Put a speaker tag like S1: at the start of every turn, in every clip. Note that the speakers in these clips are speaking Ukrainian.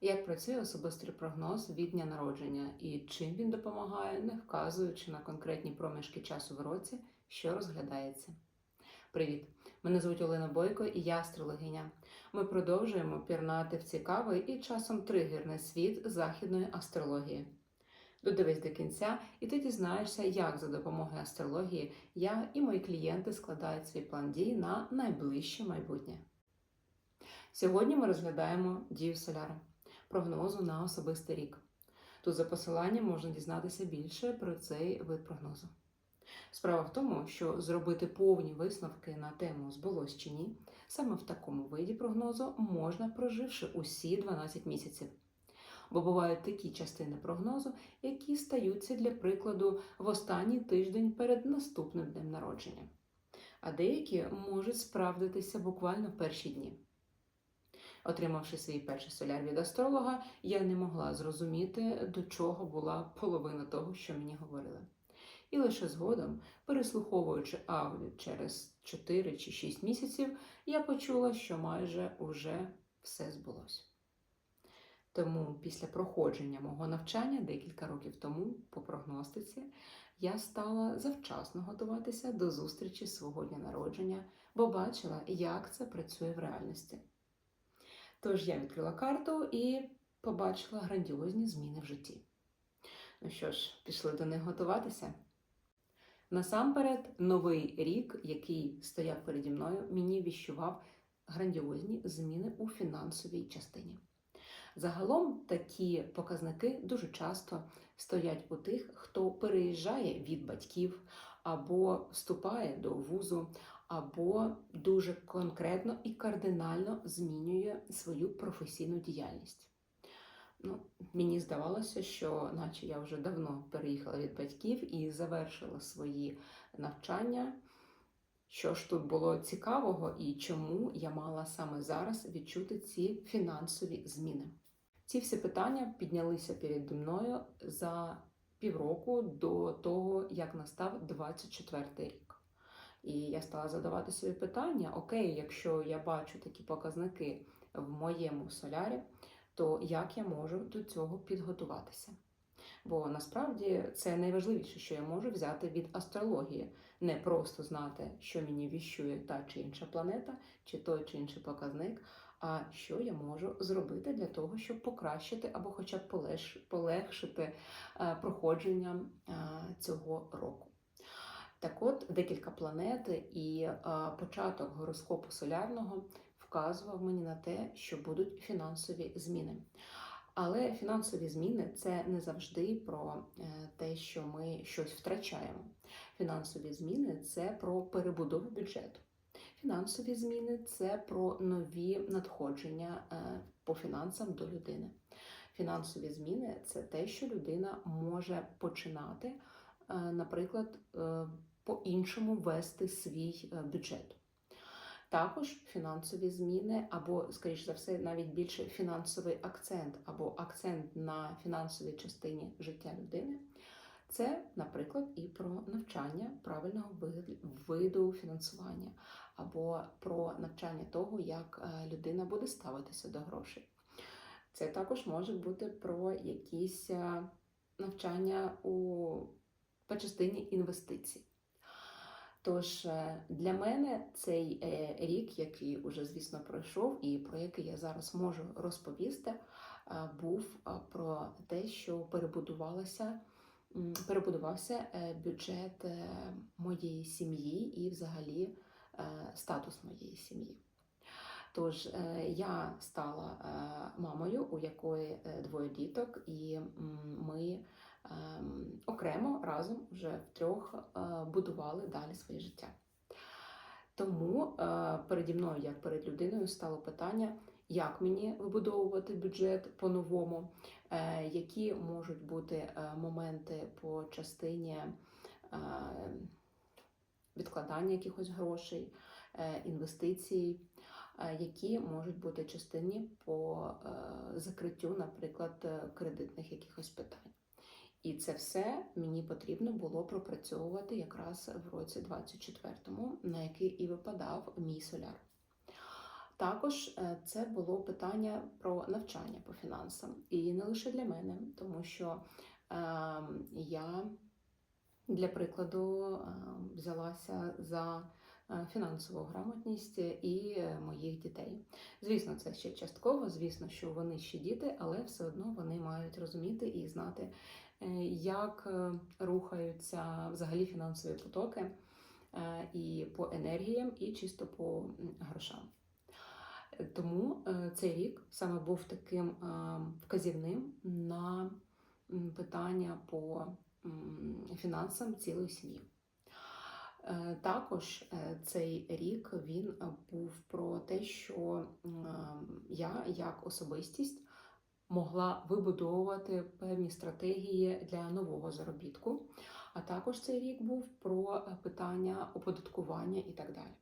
S1: Як працює особистий прогноз від дня народження і чим він допомагає, не вказуючи на конкретні проміжки часу в році, що розглядається. Привіт! Мене звуть Олена Бойко і я астрологиня. Ми продовжуємо пірнати в цікавий і часом тригерний світ західної астрології. Додивись до кінця, і ти дізнаєшся, як за допомогою астрології я і мої клієнти складають свій план дій на найближче майбутнє. Сьогодні ми розглядаємо дію соляри, прогнозу на особистий рік. Тут за посиланням можна дізнатися більше про цей вид прогнозу. Справа в тому, що зробити повні висновки на тему збулось чи ні, саме в такому виді прогнозу можна проживши усі 12 місяців. Бо бувають такі частини прогнозу, які стаються для прикладу в останній тиждень перед наступним днем народження, а деякі можуть справдитися буквально в перші дні. Отримавши свій перший соляр від астролога, я не могла зрозуміти, до чого була половина того, що мені говорили. І лише згодом, переслуховуючи аудіо через 4 чи 6 місяців, я почула, що майже уже все збулося. Тому після проходження мого навчання декілька років тому по прогностиці я стала завчасно готуватися до зустрічі свого дня народження, бо бачила, як це працює в реальності. Тож я відкрила карту і побачила грандіозні зміни в житті. Ну що ж, пішли до них готуватися. Насамперед, новий рік, який стояв переді мною, мені віщував грандіозні зміни у фінансовій частині. Загалом такі показники дуже часто стоять у тих, хто переїжджає від батьків або вступає до вузу, або дуже конкретно і кардинально змінює свою професійну діяльність. Ну, Мені здавалося, що наче я вже давно переїхала від батьків і завершила свої навчання. Що ж тут було цікавого і чому я мала саме зараз відчути ці фінансові зміни? Ці всі питання піднялися переді мною за півроку до того, як настав 24 рік. І я стала задавати собі питання: окей, якщо я бачу такі показники в моєму солярі, то як я можу до цього підготуватися? Бо насправді це найважливіше, що я можу взяти від астрології, не просто знати, що мені віщує та чи інша планета, чи той чи інший показник, а що я можу зробити для того, щоб покращити або хоча б полегшити проходження цього року. Так от, декілька планет і початок гороскопу солярного вказував мені на те, що будуть фінансові зміни. Але фінансові зміни це не завжди про е, те, що ми щось втрачаємо. Фінансові зміни це про перебудову бюджету. Фінансові зміни це про нові надходження е, по фінансам до людини. Фінансові зміни це те, що людина може починати, е, наприклад, по-іншому вести свій бюджет. Також фінансові зміни, або, скоріш за все, навіть більше фінансовий акцент, або акцент на фінансовій частині життя людини. Це, наприклад, і про навчання правильного виду фінансування, або про навчання того, як е, людина буде ставитися до грошей. Це також може бути про якісь е, навчання у по частині інвестицій. Тож е, для мене цей е, рік, який уже, звісно, пройшов, і про який я зараз можу розповісти, е, був про те, що перебудувалося, перебудувався бюджет моєї сім'ї і, взагалі, статус моєї сім'ї. Тож я стала мамою, у якої двоє діток, і ми окремо разом вже втрьох е, будували далі своє життя. Тому е, переді мною, як перед людиною, стало питання, як мені вибудовувати бюджет по-новому, е, які можуть бути моменти по частині відкладання якихось грошей, інвестицій, які можуть бути частині по закриттю, наприклад, кредитних якихось питань. І це все мені потрібно було пропрацьовувати якраз в році 24-му, на який і випадав мій соляр. Також е, це було питання про навчання по фінансам, і не лише для мене, тому що е, я для прикладу е, взялася за е, фінансову грамотність і е, моїх дітей. Звісно, це ще частково, звісно, що вони ще діти, але все одно вони мають розуміти і знати, як е, рухаються взагалі фінансові потоки е, і по енергіям, і чисто по грошам. Тому е, цей рік саме був таким е, вказівним на питання по фінансам цілої сім'ї. Е, Також е, цей рік він е, був про те, що я як особистість могла вибудовувати певні стратегії для нового заробітку. А також цей рік був про е, питання оподаткування і так далі.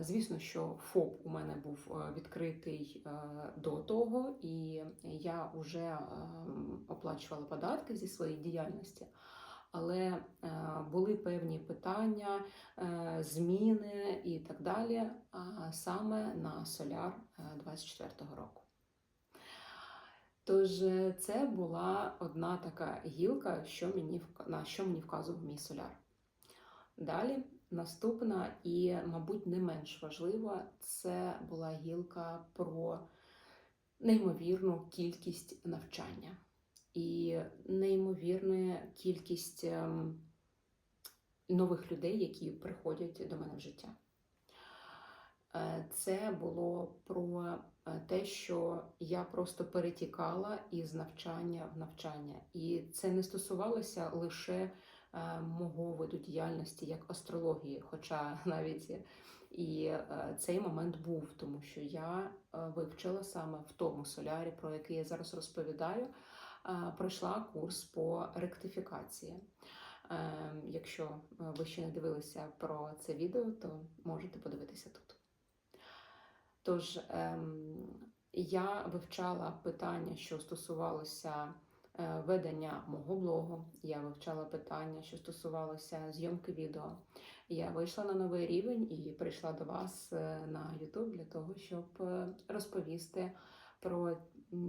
S1: Звісно, що ФОП у мене був е, відкритий е, до того, і я вже оплачувала податки зі своєї діяльності, але були певні питання, зміни і так далі, саме на соляр 24-го року. Тож е, це була одна така гілка, що мені, на що мені вказував мій соляр. Далі наступна і, мабуть, не менш важлива, це була гілка про неймовірну кількість навчання і неймовірну кількість ем, нових людей, які приходять до мене в життя. Е, Це було про те, що я просто перетікала із навчання в навчання, і це не стосувалося лише е, мого виду діяльності як астрології, хоча навіть і е, цей момент був, тому що я е, вивчила саме в тому солярі, про який я зараз розповідаю, е, пройшла курс по ректифікації. Е, Якщо е, ви ще не дивилися про це відео, то можете подивитися тут. Тож ем, я вивчала питання, що стосувалося е, ведення мого блогу, я вивчала питання, що стосувалося зйомки відео. Я вийшла на новий рівень і прийшла до вас е, на YouTube для того, щоб е, розповісти про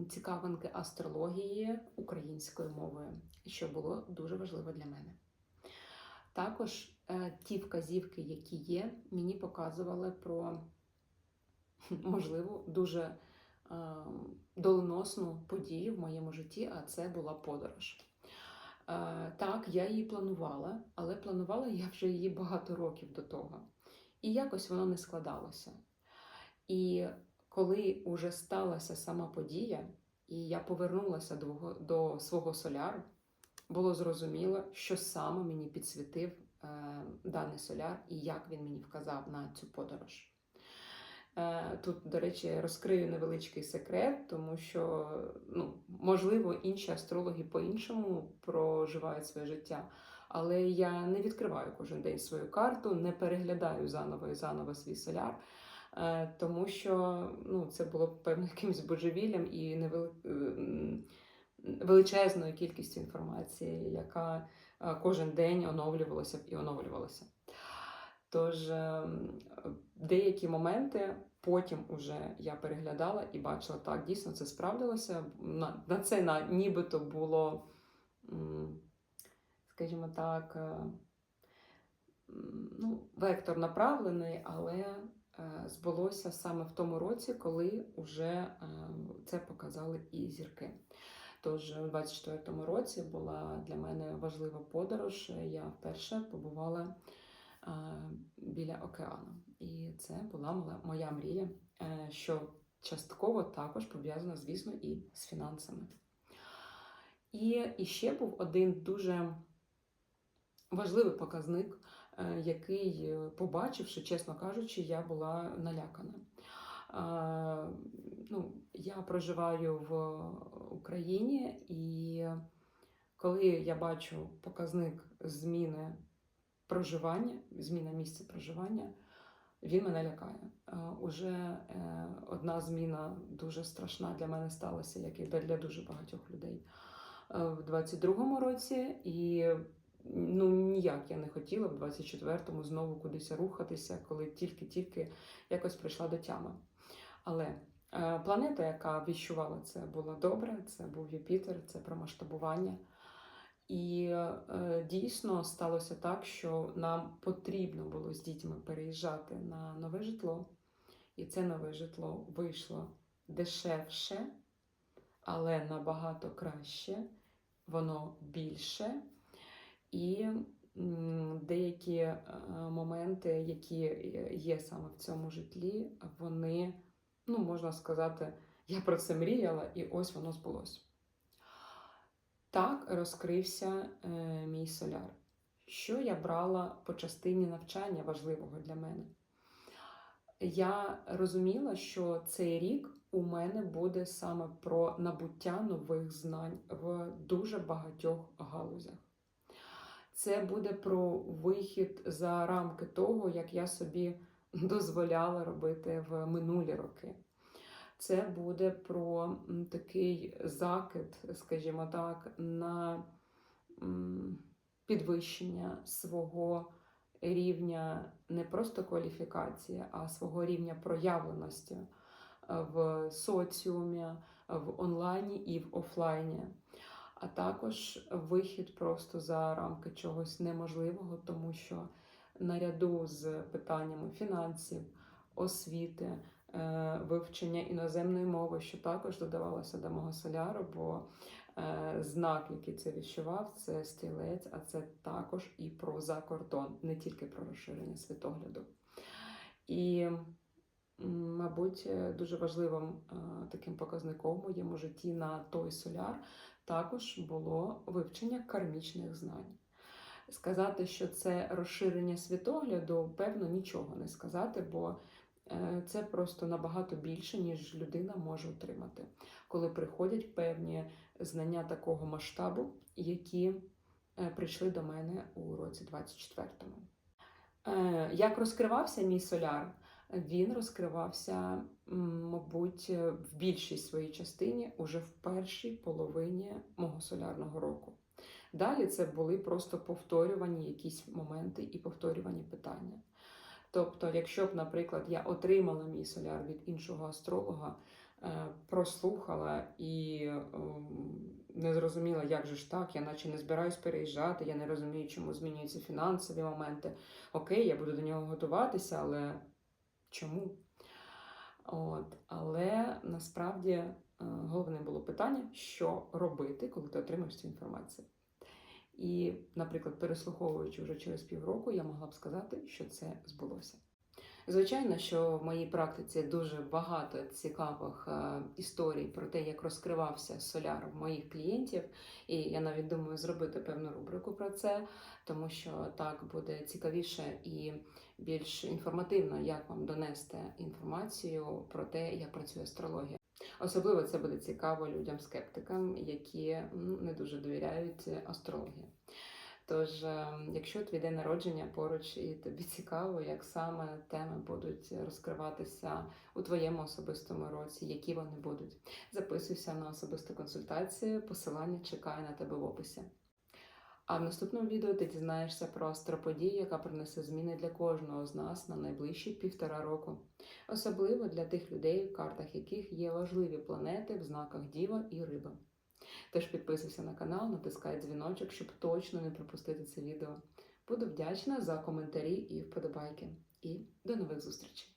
S1: цікавинки астрології українською мовою, що було дуже важливо для мене. Також ті вказівки, які є, мені показували про можливо дуже е, доленосну подію в моєму житті, а це була подорож. Е, Так, я її планувала, але планувала я вже її багато років до того. І якось воно не складалося. І коли вже сталася сама подія, і я повернулася до, свого соляру, було зрозуміло, що саме мені підсвітив е, даний соляр і як він мені вказав на цю подорож. Е, Тут, до речі, розкрию невеличкий секрет, тому що, ну, можливо, інші астрологи по-іншому проживають своє життя. Але я не відкриваю кожен день свою карту, не переглядаю заново і заново свій соляр, е, тому що ну, це було б певно якимось божевіллям і невели... е, величезною кількістю інформації, яка кожен день оновлювалася і оновлювалася. Тож ем, деякі моменти потім уже я переглядала і бачила, так, дійсно це справдилося. На, на це на, нібито було, скажімо так, е, ну, вектор направлений, але е, збулося саме в тому році, коли вже е, це показали і зірки. Тож у 24-му році була для мене важлива подорож. Я вперше побувала біля океану. І це була моя- мрія, е, що частково також пов'язана, звісно, і з фінансами. І, і ще був один дуже важливий показник, е, який, е, побачивши, чесно кажучи, я була налякана. Ну, я проживаю в Україні, і коли я бачу показник зміни проживання, зміна місця проживання, він мене лякає. Е, Уже е, одна зміна дуже страшна для мене сталася, як і для дуже багатьох людей е, в 22-му році. І ну ніяк я не хотіла в 24-му знову кудись рухатися, коли тільки-тільки якось прийшла до тями. Але планета, яка віщувала це, була добре, це був Юпітер, це про масштабування. І е, дійсно сталося так, що нам потрібно було з дітьми переїжджати на нове житло. І це нове житло вийшло дешевше, але набагато краще, воно більше. І деякі е, моменти, які є саме в цьому житлі, вони, ну, можна сказати, я про це мріяла, і ось воно збулося. Так розкрився е, мій соляр. Що я брала по частині навчання важливого для мене? Я розуміла, що цей рік у мене буде саме про набуття нових знань в дуже багатьох галузях. Це буде про вихід за рамки того, як я собі дозволяла робити в минулі роки. Це буде про такий закид, скажімо так, на підвищення свого рівня не просто кваліфікації, а свого рівня проявленості е, в соціумі, в онлайні і в офлайні. А також вихід просто за рамки чогось неможливого, тому що наряду з питаннями фінансів, освіти, вивчення іноземної мови, що також додавалося до мого соляру, бо е, знак, який це відчував, це стрілець, а це також і про закордон, не тільки про розширення світогляду. І, мабуть, е, дуже важливим е, таким показником в моєму житті на той соляр також було вивчення кармічних знань. Сказати, що це розширення світогляду, певно, нічого не сказати, бо е, це просто набагато більше, ніж людина може отримати, коли приходять певні знання такого масштабу, які е, прийшли до мене у році 24-му. Е, Як розкривався мій соляр? Він розкривався, мабуть, в більшій своїй частині уже в першій половині мого солярного року. Далі це були просто повторювані якісь моменти і повторювані питання. Тобто, якщо б, наприклад, я отримала мій соляр від іншого астролога, е, прослухала і ем, не зрозуміла, як же ж так, я наче не збираюсь переїжджати, я не розумію, чому змінюються фінансові моменти. Окей, я буду до нього готуватися, але чому? От, але насправді е, головне було питання, що робити, коли ти отримаєш цю інформацію. І, наприклад, переслуховуючи вже через півроку, я могла б сказати, що це збулося. Звичайно, що в моїй практиці дуже багато цікавих е, історій про те, як розкривався соляр в моїх клієнтів, і я навіть думаю зробити певну рубрику про це, тому що так буде цікавіше і більш інформативно, як вам донести інформацію про те, як працює астрологія. Особливо це буде цікаво людям-скептикам, які ну, не дуже довіряють астрології. Тож, е, якщо твій день народження поруч і тобі цікаво, як саме теми будуть розкриватися у твоєму особистому році, які вони будуть, записуйся на особисту консультацію, посилання чекає на тебе в описі. А в наступному відео ти дізнаєшся про астроподію, яка принесе зміни для кожного з нас на найближчі півтора року, особливо для тих людей, в картах яких є важливі планети в знаках Діва і Риба. Тож підписуйся на канал, натискай дзвіночок, щоб точно не пропустити це відео. Буду вдячна за коментарі і вподобайки. І до нових зустрічей!